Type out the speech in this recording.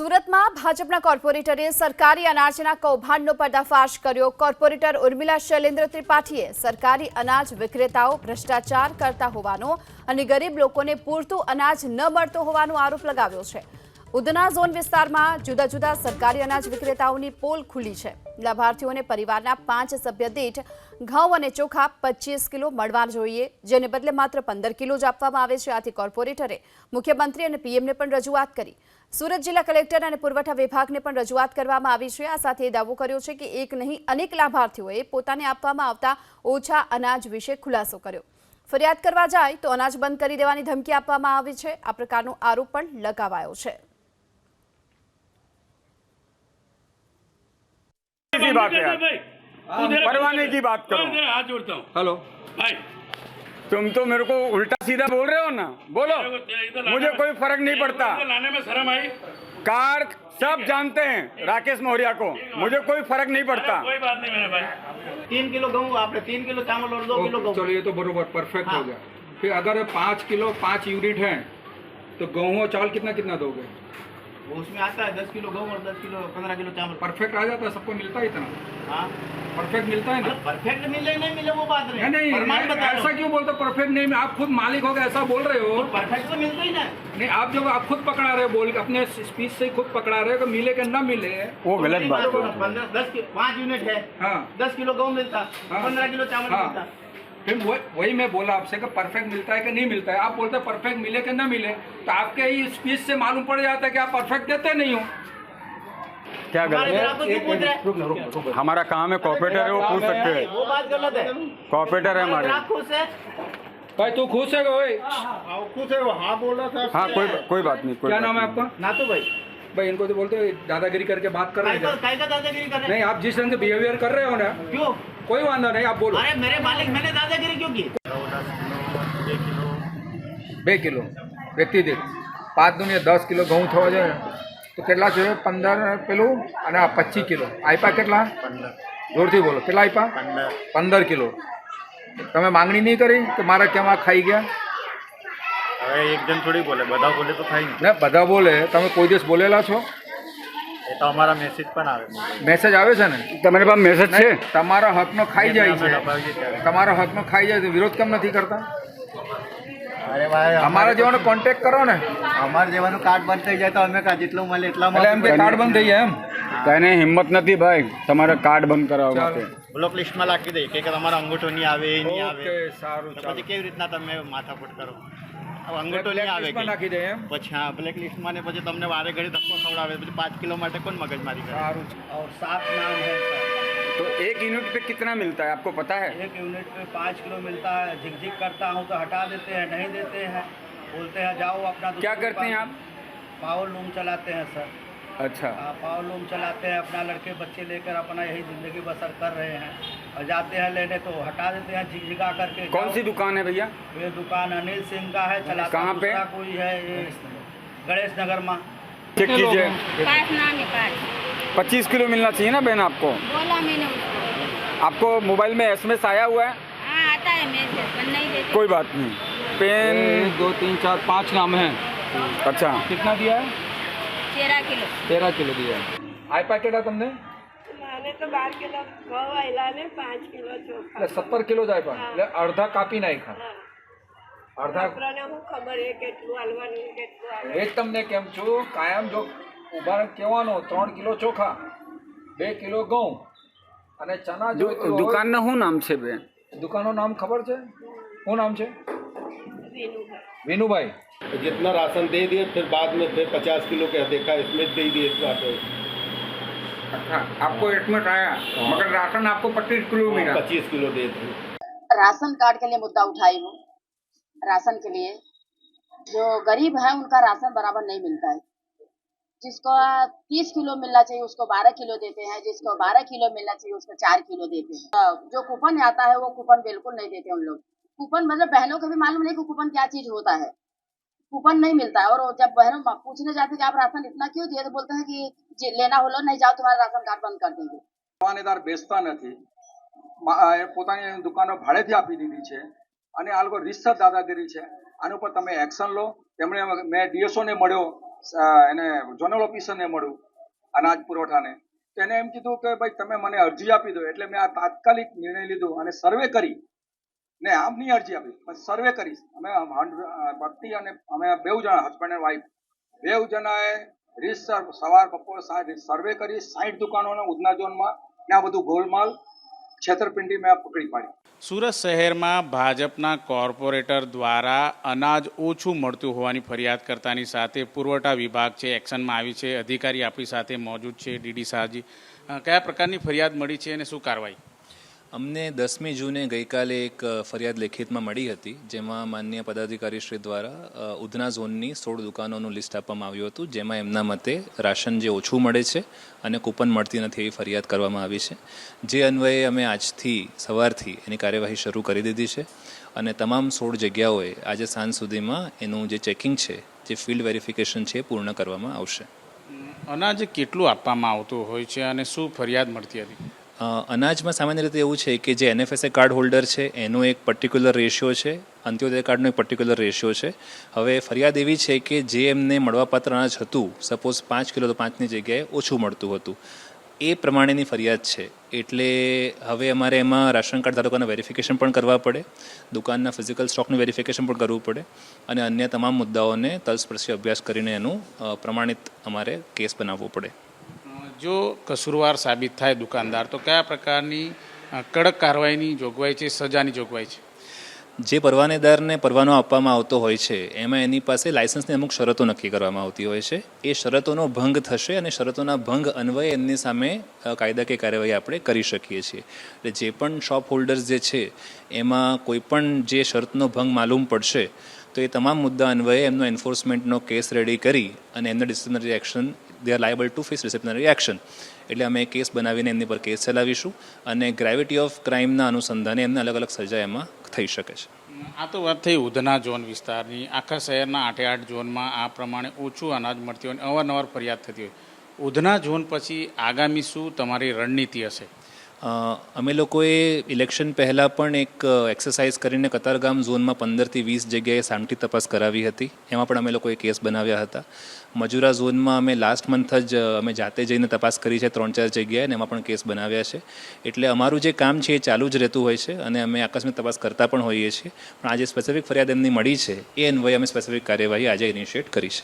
સુરતમાં ભાજપના કોર્પોરેટરે સરકારી અનાજના કૌભાંડનો પર્દાફાશ કર્યો. કોર્પોરેટર ઉર્મિલા શૈલેન્દ્ર ત્રિપાઠીએ સરકારી અનાજ વિક્રેતાઓ ભ્રષ્ટાચાર કરતા હોવાનો અને ગરીબ લોકોને પૂરતું અનાજ ન મળતો હોવાનો આરોપ લગાવ્યો છે. ઉધના ઝોન વિસ્તારમાં જુદા જુદા સરકારી અનાજ વિક્રેતાઓની પોલ ખુલી છે. લાભાર્થીઓને પરિવારના પાંચ સભ્ય દીઠ ઘઉં અને ચોખા પચીસ કિલો મળવા જોઈએ જેને બદલે માત્ર પંદર કિલો જ આપવામાં આવે છે આથી કોર્પોરેટરે મુખ્યમંત્રી અને પીએમને પણ રજૂઆત કરી સુરત જિલ્લા કલેક્ટર અને પુરવઠા વિભાગને પણ રજૂઆત કરવામાં આવી છે આ સાથે દાવો કર્યો છે કે એક નહીં અનેક લાભાર્થીઓએ પોતાને આપવામાં આવતા ઓછા અનાજ વિશે ખુલાસો કર્યો ફરિયાદ કરવા જાય તો અનાજ બંધ કરી દેવાની ધમકી આપવામાં આવી છે આ પ્રકારનો આરોપ પણ લગાવાયો છે की बात है यार भाई परवाने की बात करो। हाथ जोड़ता हूँ। हेलो। भाई। तुम तो मेरे को उल्टा सीधा बोल रहे हो ना? बोलो। मुझे कोई फ़र्क नहीं पड़ता। लाने में शर्म आई। कार सब जानते हैं राकेश मौर्या को। मुझे कोई फ़र्क नहीं पड़ता। कोई बात नहीं मेरे भाई। तीन किलो गेहूँ आपने तीन किलो चावल और दो किलो चलो ये तो बरोबर परफेक्ट हाँ। हो। गया। फिर अगर पाँच किलो पाँच यूनिट है तो गेहूँ और चावल कितना कितना दोगे? वो उसमें आता है दस किलो गेहूँ और दस किलो पंद्रह किलो चावल। परफेक्ट आ जाता है सबको मिलता है इतना हाँ। परफेक्ट मिलता है ना? परफेक्ट मिले नहीं मिले वो बात नहीं। नहीं प्रमाण बता ऐसा क्यों बोलते परफेक्ट नहीं आप खुद मालिक हो गए ऐसा बोल रहे हो? परफेक्ट तो मिलता ही ना। नहीं आप जब आप खुद पकड़ा रहे हो बोल के अपने स्पीच से खुद पकड़ा रहे हो कि मिले कि ना मिले वो गलत बात है। पंद्रह दस पाँच यूनिट है। हाँ। दस किलो गेहूँ मिलता हाँ। पंद्रह किलो चावल हाँ। मिलता। फिर वही वही मैं बोला आपसे कि परफेक्ट मिलता है कि नहीं मिलता है? आप बोलते हैं परफेक्ट मिले कि ना मिले? तो आपके ही स्पीच से मालूम पड़ जाता है कि आप परफेक्ट देते नहीं हो। क्या हमारे गलत ग्राहक को क्यों पूछ रहे है। हमारा काम है कॉपरेटर है वो पूछ सकते हैं वो बात गलत है। कॉपरेटर है हमारे खुश है भाई तू खुश है भाई? खुश है वो हाँ बोल रहा था। हाँ कोई कोई बात नहीं कोई क्या नाम है आपका? ना तो भाई। भाई इनको तो बोलते हो दादागिरी करके बात कर रहे हैं नहीं आप जिस ढंग से बिहेवियर कर रहे हो ना क्यों? कोई वांदा नहीं आप बोलो अरे मेरे मालिक मैंने दादागिरी क्यों की બે કિલો વ્યક્તિ દીઠ પાંચ દુનિયા દસ કિલો ઘઉં થવા જોઈએ તો કેટલા જોઈએ પંદર પેલું અને આ પચીસ કિલો આપ્યા કેટલા જોરથી બોલો કેટલા આપ્યા પંદર કિલો તમે માંગણી નહીં કરી કે મારા કેમાં ખાઈ ગયા હવે એક જણ થોડી બોલે બધા બોલે તો થાય ને ને બધા બોલે તમે કોઈ દિવસ બોલેલા છો એ તો અમારા મેસેજ પણ આવે મેસેજ આવે છે ને? તમારી પાસે મેસેજ છે? તમારા હકનો ખાઈ જાય છે. તમારા હકનો ખાઈ જાય છે. વિરોધ કેમ નથી કરતા? અરે ભાઈ અમારા જેવાનો કોન્ટેક્ટ કરો ને. અમારે જેવાનું કાર્ડ બંધ થઈ જાય તો અમે કા જેટલું મળે એટલે એમ કે કાર્ડ બંધ થઈ જાય એમ. કઈને હિંમત નથી ભાઈ તમારે કાર્ડ બંધ કરાવવા. માટે. બ્લોક લિસ્ટમાં રાખી દઈએ કે તમારો અંગૂઠો નહીં આવે એ નહીં આવે. સારું પછી કેવી રીતના તમે માથાકૂટ કરો? અંગૂઠો નહીં આવે લિસ્ટમાં કે નાખી દે એમ પછી હા બ્લેક લિસ્ટમાં ને પછી તમને વારે ઘડી ધક્કો ખવડાવે પછી પાંચ કિલો માટે કોણ મગજમારી કરે સારું છે और सात नाम है सर तो एक यूनिट पे कितना मिलता है आपको पता है एक यूनिट पे पाँच किलो मिलता है झिक झिक करता हूँ तो हटा देते हैं नहीं देते हैं बोलते हैं जाओ अपना क्या दूसरे करते हैं पास- आप पावर लूम चलाते हैं सर अच्छा हाँ, पावर लूम चलाते हैं अपना लड़के बच्चे लेकर अपना यही ज़िंदगी बसर कर रहे हैं और जाते हैं लेने तो हटा देते हैं झिकझिका करके। कौन सी दुकान है भैया? ये दुकान अनिल सिंह का है कहाँ पे? कोई है गणेश नगर माँ। चेक कीजिए। पच्चीस किलो मिलना चाहिए ना बहन आपको? बोला मैंने आपको मोबाइल में एसएमएस आया हुआ है? आ, आता है मैसेज कोई बात नहीं। पेन दो तीन चार पाँच नाम है। अच्छा। कितना दिया है? तेरह किलो। तेरह किलो दिया है। आई पैकेट है तुमने? મને તો બાર કિલો ઘઉં આવેલા ને પાંચ કિલો ચોખા એટલે સત્તર કિલો જ આપ્યા એટલે અડધા કાપી નાખ્યા અડધા છોકરાને હું ખબર એ કેટલું હાલવાનું ને કેટલું આવે એ જ તમને કેમ છું કાયમ જો ઉભા કહેવાનો ત્રણ કિલો ચોખા બે કિલો ઘઉં અને ચના જો દુકાન ના શું નામ છે બેન દુકાનનું નામ ખબર છે શું નામ છે વિનુભાઈ વિનુભાઈ जितना राशन दे दिए फिर बाद में फिर पचास किलो का देखा इसमें दे दिए इस बात में अच्छा आपको एडमिट आया मगर राशन आपको पच्चीस किलो मिला। पच्चीस किलो दे राशन कार्ड के लिए मुद्दा उठाई हूँ राशन के लिए। जो गरीब है उनका राशन बराबर नहीं मिलता है। जिसको तीस किलो मिलना चाहिए उसको बारह किलो देते हैं। जिसको बारह किलो मिलना चाहिए उसको चार किलो देते हैं। जो कूपन आता है वो कूपन बिल्कुल नहीं देते उन लोग। कूपन मतलब बहनों को भी मालूम नहीं कि कूपन क्या चीज़ होता है। कूपन नहीं मिलता है और वो जब बहनों पूछने जाते कि आप राशन इतना क्यों दिए तो बोलते हैं कि जी, लेना हो लो नहीं जाओ तुम्हारा राशन कार्ड बंद कर देंगे પરવાનેદાર બેસતા નથી મા- આ એ પોતાની દુકાનો ભાડેથી આપી દીધી છે અને આ લોકો રીતસર દાદાગીરી છે આના ઉપર તમે એક્શન લો તેમણે મેં ડીએસઓને મળ્યો અ, એને ઝોનલ ઓફિસરને મળ્યું અનાજ પુરવઠાને તો એને એમ કીધું કે ભાઈ તમે મને અરજી આપી દો એટલે મેં આ તાત્કાલિક નિર્ણય લીધો અને સર્વે કરી ને આમની અરજી આપી. સર્વે કરીશ. અમે પતિ અને અમે બેઉ જણા હસબન્ડ એન્ડ વાઈફ બેવ જણાએ રીસર સવાર બપોર સાંજ સર્વે કરી સાઠ દુકાનોના ઉધના ઝોનમાં ને આ બધું ગોલમાલ છેતરપિંડી મેં પકડી પાડી. સુરત શહેરમાં ભાજપના કોર્પોરેટર દ્વારા અનાજ ઓછું મળતું હોવાની ફરિયાદ કરતાની સાથે પુરવઠા વિભાગ છે, એક્શનમાં આવી છે, અધિકારી આપણી સાથે મોજૂદ છે, ડીડી શાહજી. કયા પ્રકારની ફરિયાદ મળી છે અને શું કાર્યવાહી? અમને દસમી જૂને ગઈકાલે એક ફરિયાદ લેખિતમાં મળી હતી, જેમાં માન્ય પદાધિકારી શ્રી દ્વારા ઉધના ઝોનની સોળ દુકાનોનું લિસ્ટ આપવામાં આવ્યું હતું, જેમાં એમના મતે રાશન જે ઓછું મળે છે અને કૂપન મળતી નથી એવી ફરિયાદ કરવામાં આવી છે. જે અન્વયે અમે આજથી સવારથી એની કાર્યવાહી શરૂ કરી દીધી છે અને તમામ સોળ જગ્યાઓએ આજે સાંજ સુધીમાં એનું જે ચેકિંગ છે, જે ફિલ્ડ વેરિફિકેશન છે એ પૂર્ણ કરવામાં આવશે. અનાજ કેટલું આપવામાં આવતું હોય છે અને શું ફરિયાદ મળતી હતી? અનાજમાં સામાન્ય રીતે એવું છે કે જે એનએફએસએ કાર્ડ હોલ્ડર છે, એનો એક પર્ટિક્યુલર રેશિયો છે, અંત્યોદય કાર્ડનો એક પર્ટિક્યુલર રેશિયો છે. હવે ફરિયાદ એવી છે કે જે એમને મળવાપાત્ર અનાજ હતું સપોઝ પાંચ કિલો તો પાંચની જગ્યાએ ઓછું મળતું હતું. એ પ્રમાણેની ફરિયાદ છે. એટલે હવે અમારે એમાં રાશન કાર્ડ ધારકોના વેરિફિકેશન પણ કરવા પડે, દુકાનના ફિઝિકલ સ્ટોકનું વેરિફિકેશન પણ કરવું પડે, અને અન્ય તમામ મુદ્દાઓને તલસ્પર્શી અભ્યાસ કરીને એનું પ્રમાણિત અમારે કેસ બનાવવો પડે. જો કસૂરવાર સાબિત થાય દુકાનદાર, તો કયા પ્રકારની કડક કાર્યવાહીની જોગવાઈ છે, સજાની જોગવાઈ છે? જે પરવાનેદારને પરવાનો આપવામાં આવતો હોય છે, એમાં એની પાસે લાયસન્સની અમુક શરતો નક્કી કરવામાં આવતી હોય છે. એ શરતોનો ભંગ થશે અને શરતોના ભંગ અન્વયે એમની સામે કાયદાકીય કાર્યવાહી આપણે કરી શકીએ છીએ. એટલે જે પણ શોપ હોલ્ડર્સ જે છે, એમાં કોઈ પણ જે શરતનો ભંગ માલુમ પડશે તો એ તમામ મુદ્દા અન્વયે એમનો એન્ફોર્સમેન્ટનો કેસ રેડી કરી અને એમને disciplinary action they are liable to face disciplinary action એટલે અમે કેસ બનાવીને એમની પર કેસ ચલાવીશું અને ગ્રેવિટી ઓફ ક્રાઇમના અનુસંધાને એમને અલગ અલગ સજા એમાં થઈ શકે છે. આ તો વાત થઈ ઉધના ઝોન વિસ્તારની. આખા શહેરના આઠે આઠ ઝોનમાં આ પ્રમાણે ઓછું અનાજ મળતી હોય અને અવારનવાર ફરિયાદ થતી હોય. ઉધના ઝોન પછી આગામી શું તમારી રણનીતિ હશે? અમે લોકોએ ઇલેક્શન પહેલાં પણ એક એક્સરસાઇઝ કરીને કતારગામ ઝોનમાં પંદરથી વીસ જગ્યાએ સામટી તપાસ કરાવી હતી. એમાં પણ અમે લોકોએ કેસ બનાવ્યા હતા. મજુરા ઝોનમાં અમે લાસ્ટ મંથ જ અમે જાતે જઈને તપાસ કરી છે ત્રણ ચાર જગ્યાએ અને એમાં પણ કેસ બનાવ્યા છે. એટલે અમારું જે કામ છે એ ચાલુ જ રહેતું હોય છે અને અમે આકસ્મિક તપાસ કરતા પણ હોઈએ છીએ. પણ આજે સ્પેસિફિક ફરિયાદ એમની મળી છે. એ અન્વયે અમે સ્પેસિફિક કાર્યવાહી આજે ઇનિશિએટ કરી છે.